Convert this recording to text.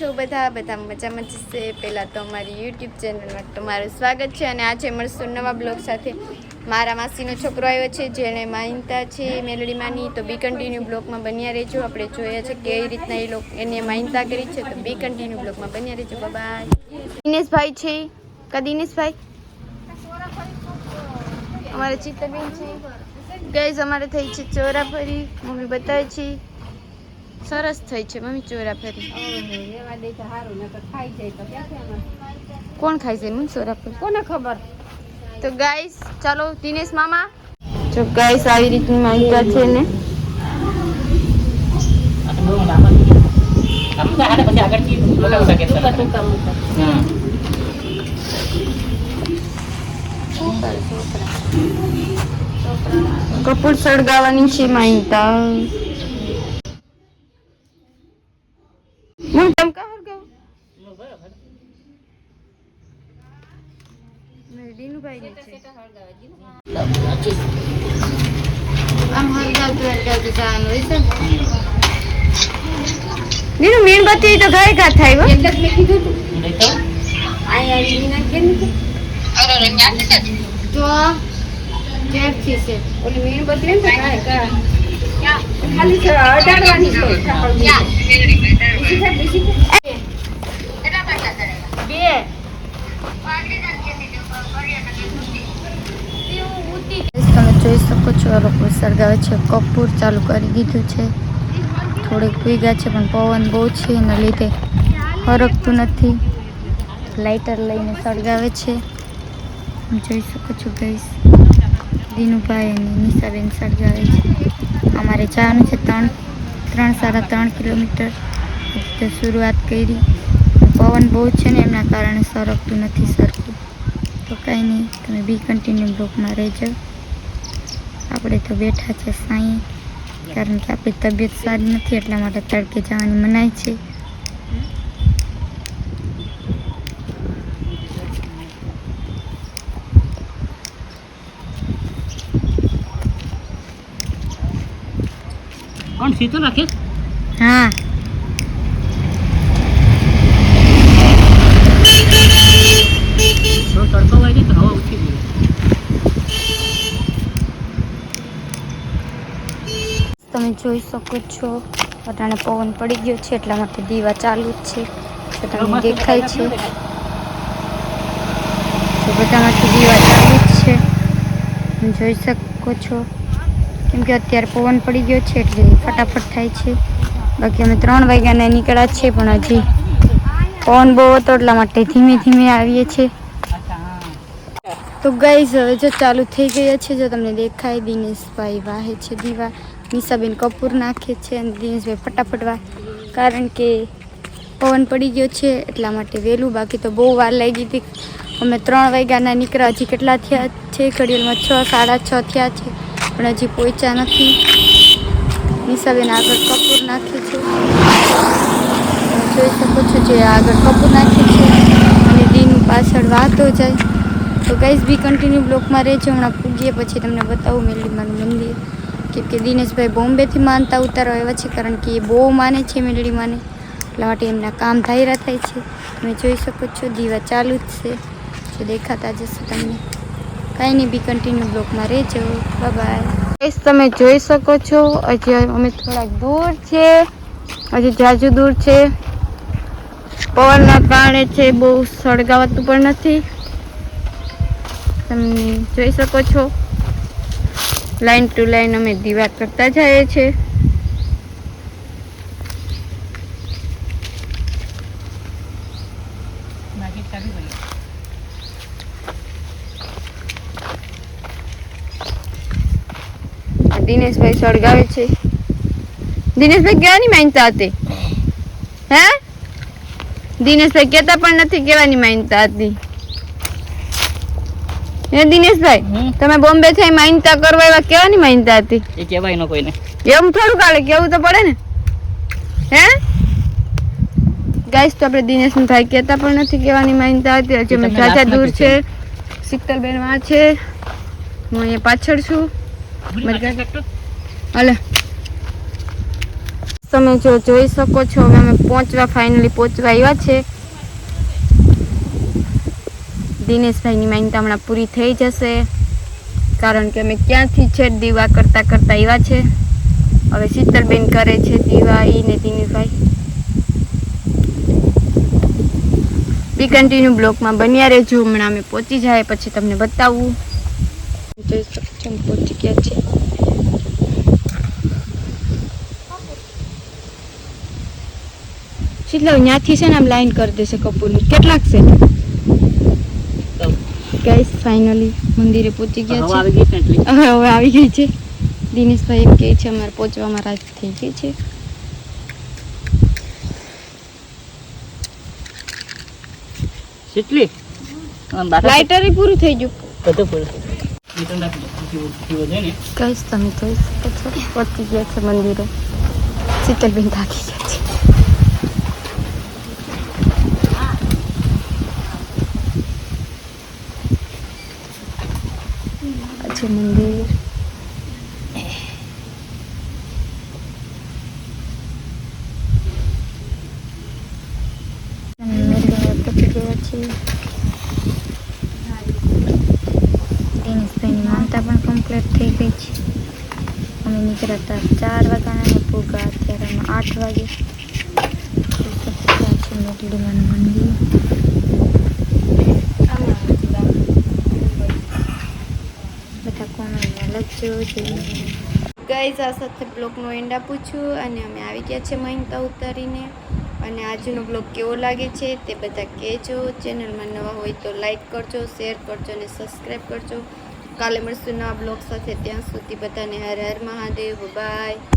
છો બધા? બધા મજામાં જશે પહેલાં તો અમારી યુટ્યુબ ચેનલમાં તમારું સ્વાગત છે અને આજે મળશું નવા બ્લોગ સાથે. મારા માસીનો છોકરો આવ્યો છે, જેણે માહિતા છે મેલડીમાંની તો બી કન્ટિન્યુ બ્લોગમાં બન્યા રહેજો. આપણે જોયા છે કે કઈ રીતના એ લોકો, એને માહિતા કરી છે. તો બી કન્ટિન્યુ બ્લોગમાં બન્યા રહેજો. બાય દિનેશભાઈ છે? કા દિનેશભાઈ? અમારે ચિત્તબેન છે. ગઈઝ અમારે થઈ છે ચોરાફરી. મમ્મી બતાવે છે. સરસ થઈ છે મમ્મી ચોરાફરી કોણ ખાય છે મમ્મી ચોરાફરી કોને ખબર? તો ગાઈસ ચાલો દિનેશ મામા. જો ગાઈસ આવી રીતની માહિતા છે ને. કપૂર સળગાવવાની છે માહિતા મમ્મી તમ કા હળગાવો દીનુભાઈ દીનું મીણબત્તી તો ઘરે કા થાય એટલે મેં કીધું તું. અહીંયા આવીને ના કેમ? તો? ક્યારથી છે. ઓલી મીણબત્તી ને તો. ખાલી અડાડવાની છે ઠાકોરજી. બીજી છે, બીજી છે. બે તમે જોઈ શકો છો લોકો છે. કપૂર ચાલુ કરી દીધું છે. થોડીક ભીગા છે, પણ પવન બહુ છે એના લીધે. ફરકતું નથી. લાઇટર લઈને સળગાવે છે. હું જોઈ શકો છો ગઈશ. દીનુભાઈ અને નિશાબેન સળગાવે છે. અમારે જવાનું છે ત્રણ ત્રણ સાડા ત્રણ કિલોમીટર. શરૂઆત કરી. પવન બહુ છે ને એમના કારણે સરકતું નથી સરખું તો કાંઈ નહીં, તમે બી કન્ટિન્યુ બ્લોકમાં રહેજો. આપણે તો બેઠા છે સાંઈ. કારણ કે આપણી તબિયત સારી નથી એટલા માટે તડકે જવાની મનાય છે. કોણ સીતો રાખે? હા થોડો તડકો વાગે તો હવા ઉઠી ગઈ તમે જોઈ શકો છો. અટાણે પવન પડી ગયો છે, એટલા માટે દીવા ચાલુ જ છે. તમને દેખાય છે. તો બધામાંથી દીવા ચાલુ જ છે. જોઈ શકો છો. કેમ કે અત્યારે પવન પડી ગયો છે, એટલે ફટાફટ થાય છે. બાકી અમે ત્રણ વાગ્યાના નીકળ્યા છે પણ હજી પવન બહુ હતો, એટલા માટે ધીમે ધીમે આવીએ છીએ. તો ગાઈઝ હવે જો ચાલુ થઈ ગયા છે, જો તમને દેખાય દિનેશભાઈ વાહે છે દીવા. નિશાબેન કપૂર નાખે છે અને દિનેશભાઈ ફટાફટ વાર કારણ કે પવન પડી ગયો છે, એટલા માટે વહેલું. બાકી તો બહુ વાર લાગી હતી. અમે ત્રણ વાગ્યાના નીકળ્યા. હજી કેટલા થયા છે? ઘડિયાળમાં છ, સાડા છ થયા છે. પણ હજી પહોંચ્યા નથી. નિશાબેન આગળ કપૂર નાખે છે. જોઈ શકો છો જે આગળ કપૂર નાખે છે. અને દિન પાછળ વાતો જાય. તો ગાઈઝ બી કન્ટિન્યુ બ્લોકમાં રહેજો. હમણાં પૂગીએ, પછી તમને બતાવું મેલીમાનું મંદિર. કેમ કે દિનેશભાઈ બોમ્બેથી માનતા ઉતારો આવ્યા છે, કારણ કે એ બહુ માને છે મેલડીમાને એટલા માટે એમના કામ ધાયરા થાય છે. તમે જોઈ શકો છો, દીવા ચાલુ જ છે. જો દેખાતા જશે તમને. કાંઈ નહીં, બી કન્ટિન્યુ બ્લોકમાં રહેજો. બાય તમે જોઈ શકો છો, હજી અમે થોડાક દૂર છે. હજી જાજુ દૂર છે. પવનના કારણે છે, બહુ સળગાવાતું પણ નથી. તમે જોઈ શકો છો. લાઈન ટુ લાઈન અમે દીવા કરતા જઈએ છીએ દિનેશભાઈ સળગાવે છે. દિનેશભાઈ કેવાની માનતા હતી? હે? દિનેશભાઈ કહેતા પણ નથી કેવાની માનતા હતી. હે દિનેશભાઈ તમે બોમ્બે થઈ માનતા કરવા એવા કેવાની માનતા હતી? એ કહેવાય ન કોઈને. એમ થોડું કાલે કેવું તો પડે ને? હે? ગાઈસ તો આપણે દિનેશ ભાઈ કહેતા પણ નથી કહેવાની માનતા હતી. હજી અમે જાજા દૂર છે. કીધું. શીતલબેનમાં છે. હું અહીંયા પાછળ છું. હલે. તમે જો જોઈ શકો છો હવે અમે પહોંચવા ફાઇનલી પહોંચવા આવ્યા છે. દિનેશભાઈની માન્યતા હમણાં પૂરી થઈ જશે. કારણ કે અમે ક્યાંથી છે દીવા કરતાં કરતાં આવ્યા છે. હવે શીતલબેન કરે છે દીવા ને દિનેશભાઈ. બી કન્ટિન્યુ બ્લોકમાં બન્યા રહેજો. હમણાં અમે પહોંચી જાય, પછી તમને બતાવું. જોઈ પહોંચી ગયા છે. શીતલા ત્યાંથી છે ને આમ લાઈન કરી દેશે કપૂરની. કેટલાક છે? ગાઈસ ફાઇનલી મંદિરે પહોંચી ગયા છે હવે આવી ગઈ છે. દિનેશભાઈ એમ કહે છે અમારે પહોંચવામાં રાત થઈ ગઈ છે. કેટલી? લાઇટર પૂરું થઈ ગયું. બધું પૂરું કઈશ તમે જોઈ શકો છો. પહોંચી ગયા છે મંદિરે. શીતલબેન થાકી ગયા છે. છે મંદિર? માનતા પણ કમ્પ્લીટ થઈ ગઈ છે. અમે નીકળ્યા હતા ચાર વાગ્યાના અને પૂગા અત્યારે આઠ વાગે. મંદિર બધા કોનો છે ગઈઝ આ સાથે બ્લોગનો એન્ડ આપું છું અને અમે આવી ગયા છે મહિનતા ઉતારીને. અને આજનો બ્લોગ કેવો લાગે છે તે બધા કહેજો. ચેનલમાં નવા હોય તો લાઈક કરજો શેર કરજો અને સબસ્ક્રાઈબ કરજો. કાલે મળશું નવા બ્લોગ સાથે. ત્યાં સુધી બધાને હર હર મહાદેવ. બાય